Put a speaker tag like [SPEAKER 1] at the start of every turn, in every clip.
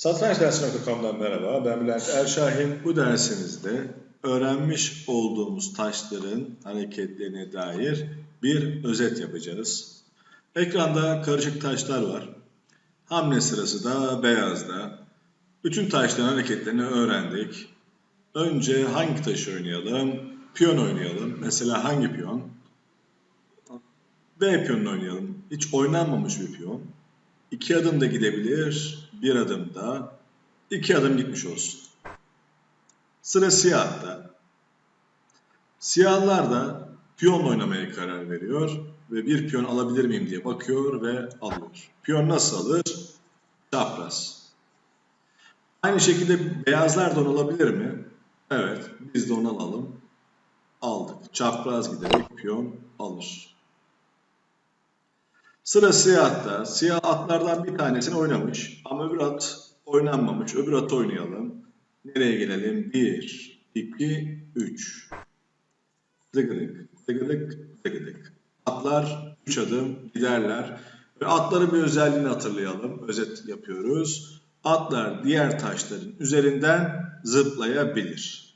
[SPEAKER 1] Satrançdersi.com'dan merhaba. Ben Bülent Erşahin. Bu dersimizde öğrenmiş olduğumuz taşların hareketlerine dair bir özet yapacağız. Ekranda karışık taşlar var. Hamle sırası da beyazda. Bütün taşların hareketlerini öğrendik. Önce hangi taşı oynayalım? Piyon oynayalım. Mesela hangi piyon? B piyonunu oynayalım. Hiç oynanmamış bir piyon. İki adım da gidebilir, bir adım da, iki adım gitmiş olsun. Sıra siyahta. Siyahlar da piyon oynamaya karar veriyor ve bir piyon alabilir miyim diye bakıyor ve alıyor. Piyon nasıl alır? Çapraz. Aynı şekilde beyazlar da onu alabilir mi? Evet, biz de onu alalım. Aldık. Çapraz giderek piyon alır. Sıra siyahta. Siyah atlardan bir tanesini oynamış ama öbür at oynanmamış. Öbür atı oynayalım. Nereye gelelim? 1, 2, 3. Dıgıdık, dıgıdık, dıgıdık. Atlar 3 adım giderler. Ve atların bir özelliğini hatırlayalım. Özet yapıyoruz. Atlar diğer taşların üzerinden zıplayabilir.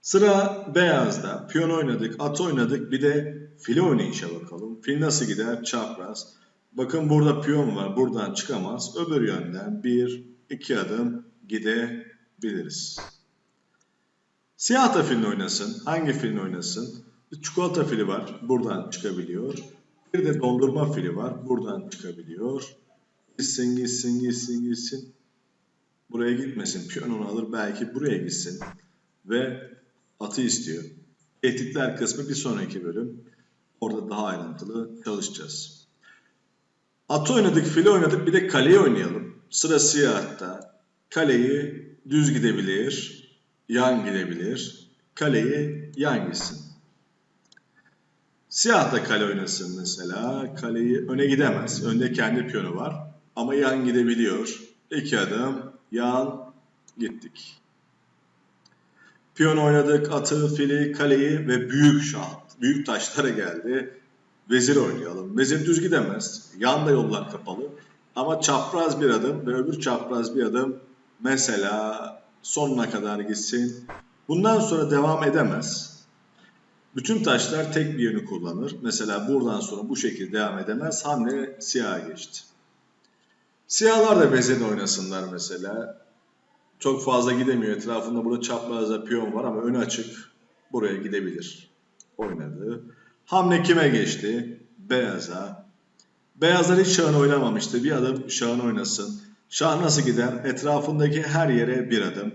[SPEAKER 1] Sıra beyazda. Piyon oynadık, at oynadık. Bir de file oynayışa bakalım. Fil nasıl gider? Çapraz. Bakın burada piyon var. Buradan çıkamaz. Öbür yönden bir, iki adım gidebiliriz. Siyah da filin oynasın. Hangi filin oynasın? Çikolata fili var. Buradan çıkabiliyor. Bir de dondurma fili var. Buradan çıkabiliyor. Gitsin, gitsin, gitsin, gitsin. Buraya gitmesin. Piyon onu alır. Belki buraya gitsin. Ve atı istiyor. Tehditler kısmı bir sonraki bölüm. Orada daha ayrıntılı çalışacağız. Atı oynadık, file oynadık, bir de kaleyi oynayalım. Sıra siyahta. Kaleyi düz gidebilir, yan gidebilir. Kaleyi yan gitsin. Siyah kale oynasın mesela. Kaleyi öne gidemez. Önde kendi piyonu var. Ama yan gidebiliyor. İki adım yan gittik. Piyon oynadık, atı, fili, kaleyi ve büyük şah, büyük taşlara geldi. Vezir oynayalım. Vezir düz gidemez. Yan da yollar kapalı. Ama çapraz bir adım ve öbür çapraz bir adım mesela sonuna kadar gitsin. Bundan sonra devam edemez. Bütün taşlar tek bir yönü kullanır. Mesela buradan sonra bu şekilde devam edemez. Hamle siyaha geçti. Siyahlar da vezir oynasınlar mesela. Çok fazla gidemiyor. Etrafında burada çaprazda piyon var ama önü açık. Buraya gidebilir. Oynadı. Hamle kime geçti? Beyaza. Beyazlar hiç şahını oynamamıştı. Bir adım şahını oynasın. Şah nasıl gider? Etrafındaki her yere bir adım.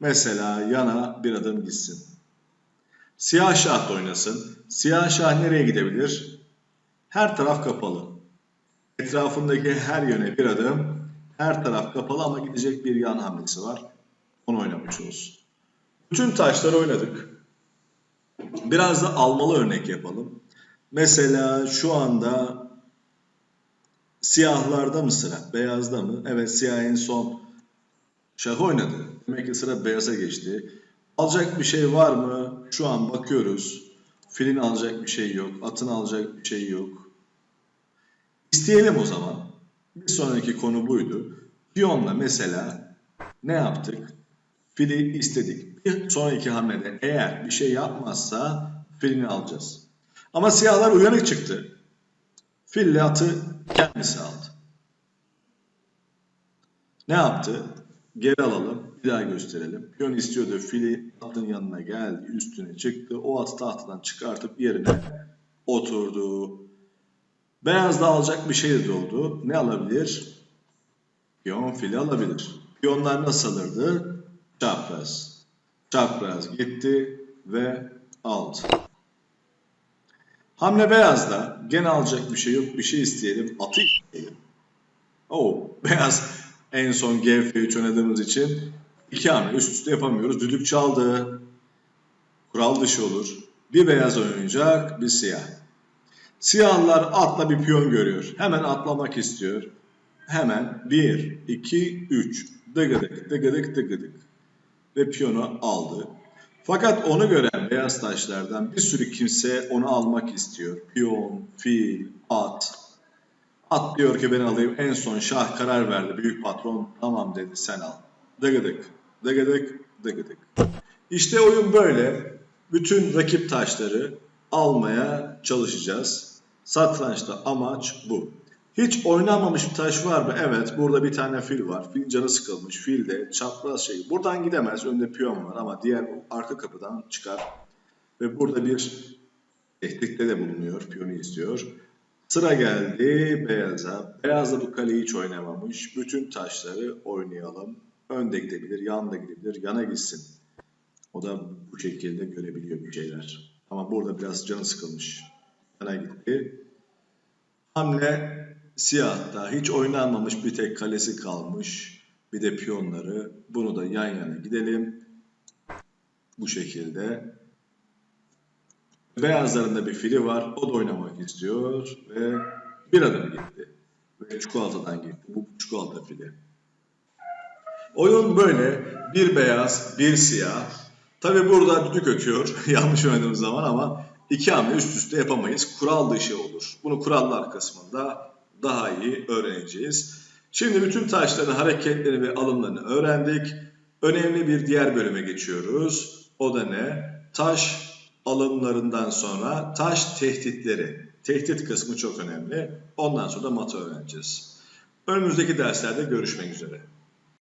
[SPEAKER 1] Mesela yana bir adım gitsin. Siyah şah da oynasın. Siyah şah nereye gidebilir? Her taraf kapalı. Etrafındaki her yöne bir adım. Her taraf kapalı ama gidecek bir yan hamlesi var. Onu oynamış olsun. Bütün taşları oynadık. Biraz da almalı örnek yapalım. Mesela şu anda siyahlarda mı sıra? Beyazda mı? Evet siyah en son şah oynadı. Demek ki sıra beyaza geçti. Alacak bir şey var mı? Şu an bakıyoruz. Filin alacak bir şey yok. Atın alacak bir şey yok. İsteyelim o zaman. Bir sonraki konu buydu. Piyonla mesela ne yaptık? Fili istedik. Sonraki hamlede eğer bir şey yapmazsa filini alacağız. Ama siyahlar uyanık çıktı. Fille atı kendisi aldı. Ne yaptı? Geri alalım. Bir daha gösterelim. Piyon istiyordu. Fili atın yanına geldi. Üstüne çıktı. O atı tahtadan çıkartıp yerine oturdu. Beyaz da alacak bir şey de oldu. Ne alabilir? Piyon fili alabilir. Piyonlar nasıl alırdı? Çapraz. Çapraz gitti ve aldı. Hamle beyazda gene alacak bir şey yok. Bir şey isteyelim. Atı isteyelim. Oo, beyaz en son GF3 oynadığımız için iki hamle üst üste yapamıyoruz. Düdük çaldı. Kural dışı olur. Bir beyaz oynayacak, bir siyah. Siyahlar atla bir piyon görüyor. Hemen atlamak istiyor. Hemen 1, 2, 3. Dıgıdık, dıgıdık, dıgıdık. Ve piyonu aldı. Fakat onu gören beyaz taşlardan bir sürü kimse onu almak istiyor. Piyon, fil, at. At diyor ki ben alayım. En son şah karar verdi. Büyük patron tamam dedi sen al. Dıgıdık, dıgıdık, dıgıdık. İşte oyun böyle. Bütün rakip taşları almaya çalışacağız. Satrançta amaç bu. Hiç oynanmamış bir taş var mı? Evet. Burada bir tane fil var. Fil canı sıkılmış. Fil de çapraz şey. Buradan gidemez. Önde piyon var ama diğer arka kapıdan çıkar. Ve burada bir tehditte de bulunuyor. Piyonu istiyor. Sıra geldi beyaza. Beyaz da bu kaleyi hiç oynamamış. Bütün taşları oynayalım. Önde gidebilir, yanda gidebilir, yana gitsin. O da bu şekilde görebiliyor bir şeyler. Ama burada biraz canı sıkılmış. Yana gitti. Hamle siyahta. Hiç oynanmamış bir tek kalesi kalmış. Bir de piyonları. Bunu da yan yana gidelim. Bu şekilde. Beyazların da bir fili var. O da oynamak istiyor ve bir adım gitti. Ve çikolatadan gitti. Bu çikolata fili. Oyun böyle. Bir beyaz, bir siyah. Tabi burada düdük ötüyor yanlış oynadığımız zaman ama iki hamle üst üste yapamayız. Kural dışı olur. Bunu kurallar kısmında daha iyi öğreneceğiz. Şimdi bütün taşların hareketlerini ve alımlarını öğrendik. Önemli bir diğer bölüme geçiyoruz. O da ne? Taş alımlarından sonra taş tehditleri. Tehdit kısmı çok önemli. Ondan sonra da matı öğreneceğiz. Önümüzdeki derslerde görüşmek üzere.